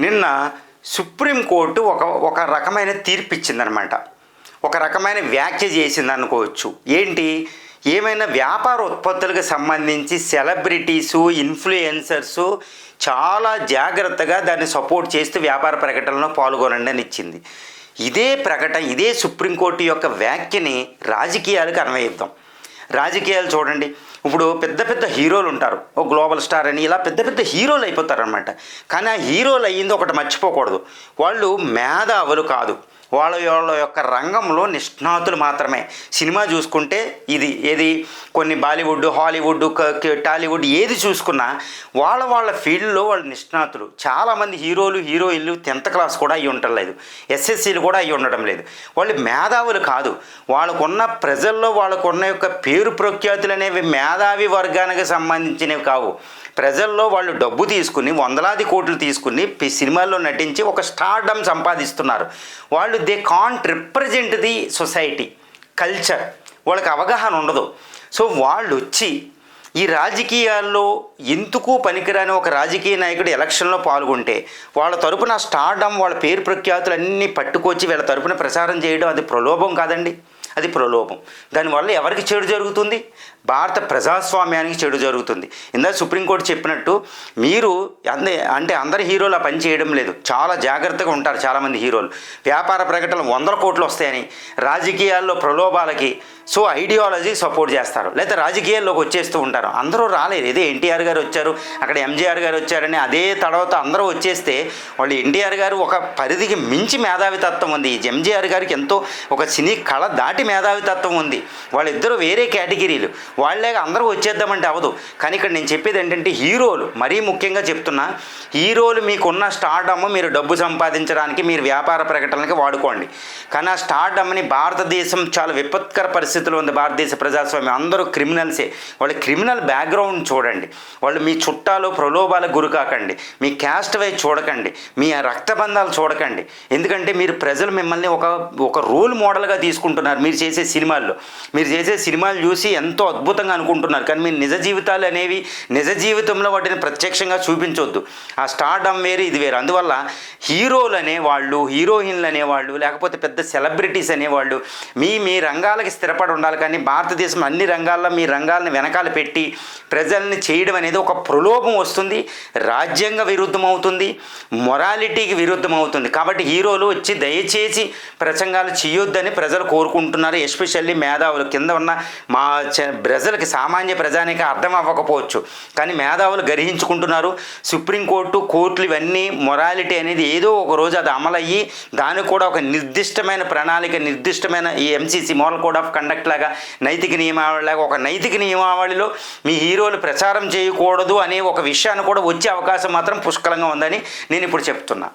నిన్న సుప్రీంకోర్టు ఒక ఒక రకమైన తీర్పు ఇచ్చిందనమాట ఒక రకమైన వ్యాఖ్య చేసింది అనుకోవచ్చు ఏంటి? ఏమైనా వ్యాపార ఉత్పత్తులకు సంబంధించి సెలబ్రిటీసు ఇన్ఫ్లుయెన్సర్సు చాలా జాగ్రత్తగా దాన్ని సపోర్ట్ చేస్తూ వ్యాపార ప్రకటనలో పాల్గొనండి అని ఇచ్చింది. ఇదే ప్రకటన ఇదే సుప్రీంకోర్టు యొక్క వ్యాఖ్యని రాజకీయాలకు అన్వయిద్దాం. రాజకీయాలు చూడండి. ఇప్పుడు పెద్ద పెద్ద హీరోలు ఉంటారు. ఓ గ్లోబల్ స్టార్ అని ఇలా పెద్ద పెద్ద హీరోలు అయిపోతారు అనమాట కానీ ఆ హీరోలు అయ్యింది ఒకటి మర్చిపోకూడదు. వాళ్ళు మేధావులు కాదు. వాళ్ళ వాళ్ళ యొక్క రంగంలో నిష్ణాతులు మాత్రమే. సినిమా చూసుకుంటే ఇది ఏది? కొన్ని బాలీవుడ్ హాలీవుడ్ క- టాలీవుడ్ ఏది చూసుకున్నా వాళ్ళ వాళ్ళ ఫీల్డ్లో వాళ్ళు నిష్ణాతులు. చాలామంది హీరోలు హీరోయిన్లు టెన్త్ క్లాస్ కూడా అయ్యి ఉండలేదు ఎస్ఎస్సీలు కూడా అయ్యి ఉండడం లేదు. వాళ్ళు మేధావులు కాదు. వాళ్ళకున్న ప్రజల్లో వాళ్ళకున్న యొక్క పేరు ప్రఖ్యాతులు అనేవి మేధావి వర్గానికి సంబంధించినవి కావు. ప్రజల్లో వాళ్ళు డబ్బు తీసుకుని వందలాది కోట్లు తీసుకుని సినిమాల్లో నటించి ఒక స్టార్డమ్ సంపాదిస్తున్నారు. వాళ్ళు they can't represent the society culture. వాళ్ళకి అవగాహన ఉండదు. సో వాళ్ళు వచ్చి ఈ రాజకీయాల్లో ఎందుకు పనికిరాని ఒక రాజకీయ నాయకుడు ఎలక్షన్లో పాల్గొంటే వాళ్ళ తరపున స్టార్డమ్ వాళ్ళ పేరు ప్రఖ్యాతులు అన్నీ పట్టుకొచ్చి వీళ్ళ తరపున ప్రచారం చేయడం అది ప్రలోభం కాదండి. అది ప్రలోభం. దానివల్ల ఎవరికి చెడు జరుగుతుంది? భారత ప్రజాస్వామ్యానికి చెడు జరుగుతుంది. ఇందా సుప్రీంకోర్టు చెప్పినట్టు మీరు అందే అంటే అందరి హీరోలు ఆ పని చేయడం లేదు. చాలా జాగ్రత్తగా ఉంటారు చాలామంది హీరోలు. వ్యాపార ప్రకటనలు వందల కోట్లు వస్తాయని రాజకీయాల్లో ప్రలోభాలకి సో ఐడియాలజీ సపోర్ట్ చేస్తారు. లేదా రాజకీయాల్లోకి వచ్చేస్తూ ఉంటారు. అందరూ రాలేదు. ఇదే ఎన్టీఆర్ గారు వచ్చారు అక్కడ ఎంజీఆర్ గారు వచ్చారని అదే తర్వాత అందరూ వచ్చేస్తే వాళ్ళు ఎన్టీఆర్ గారు ఒక పరిధికి మించి మేధావితత్వం ఉంది. ఎంజీఆర్ గారికి ఎంతో ఒక సినీ కళ దాటి మేధావితత్వం ఉంది. వాళ్ళిద్దరూ వేరే కేటగిరీలు. వాళ్ళే అందరూ వచ్చేద్దామంటే అవదు కానీ ఇక్కడ నేను చెప్పేది ఏంటంటే హీరోలు. మరీ ముఖ్యంగా చెప్తున్నా హీరోలు మీకున్న స్టార్డమ్ మీరు డబ్బు సంపాదించడానికి మీరు వ్యాపార ప్రకటనలకి వాడుకోండి. కానీ ఆ స్టార్డమ్ని భారతదేశం చాలా విపత్కర పరిస్థితిలో ఉంది. భారతదేశ ప్రజాస్వామ్యం. అందరూ క్రిమినల్సే. వాళ్ళ క్రిమినల్ బ్యాక్గ్రౌండ్ చూడండి. వాళ్ళు మీ చుట్టాలు ప్రలోభాలకు గురి కాకండి. మీ క్యాస్ట్ వైజ్ చూడకండి. మీ రక్తబంధాలు చూడకండి. ఎందుకంటే మీరు ప్రజలు మిమ్మల్ని ఒక ఒక రోల్ మోడల్గా తీసుకుంటున్నారు. మీరు చేసే సినిమాల్లో. మీరు చేసే సినిమాలు చూసి ఎంతో అద్భుతంగా అనుకుంటున్నారు. కానీ మీ నిజ జీవితాలు అనేవి నిజ జీవితంలో వాటిని ప్రత్యక్షంగా చూపించొద్దు. ఆ స్టార్డమ్ వేరు ఇది వేరు. అందువల్ల హీరోలు అనేవాళ్ళు హీరోయిన్లు అనేవాళ్ళు లేకపోతే పెద్ద సెలబ్రిటీస్ అనేవాళ్ళు మీ మీ రంగాలకి స్థిరపడి ఉండాలి. కానీ భారతదేశం అన్ని రంగాల్లో మీ రంగాలను వెనకాల పెట్టి ప్రజల్ని చేయడం అనేది ఒక ప్రలోభం వస్తుంది. రాజ్యాంగ విరుద్ధం అవుతుంది. మొరాలిటీకి విరుద్ధం అవుతుంది. కాబట్టి హీరోలు వచ్చి దయచేసి ప్రసంగాలు చేయొద్దని ప్రజలు కోరుకుంటున్నారు. ఎస్పెషల్లీ మేధావులు. కింద ఉన్న మా ప్రజలకి సామాన్య ప్రజానికి అర్థం అవ్వకపోవచ్చు. కానీ మేధావులు గ్రహించుకుంటున్నారు. సుప్రీంకోర్టు కోర్టులు ఇవన్నీ మొరాలిటీ అనేది ఏదో ఒక రోజు అది అమలయ్యి దానికి కూడా ఒక నిర్దిష్టమైన ప్రణాళిక నిర్దిష్టమైన ఈ MCC moral code of conduct లాగా నైతిక నియమావళి లాగా ఒక నైతిక నియమావళిలో మీ హీరోలు ప్రచారం చేయకూడదు అనే ఒక విషయాన్ని కూడా వచ్చే అవకాశం మాత్రం పుష్కలంగా ఉందని నేను ఇప్పుడు చెప్తున్నా.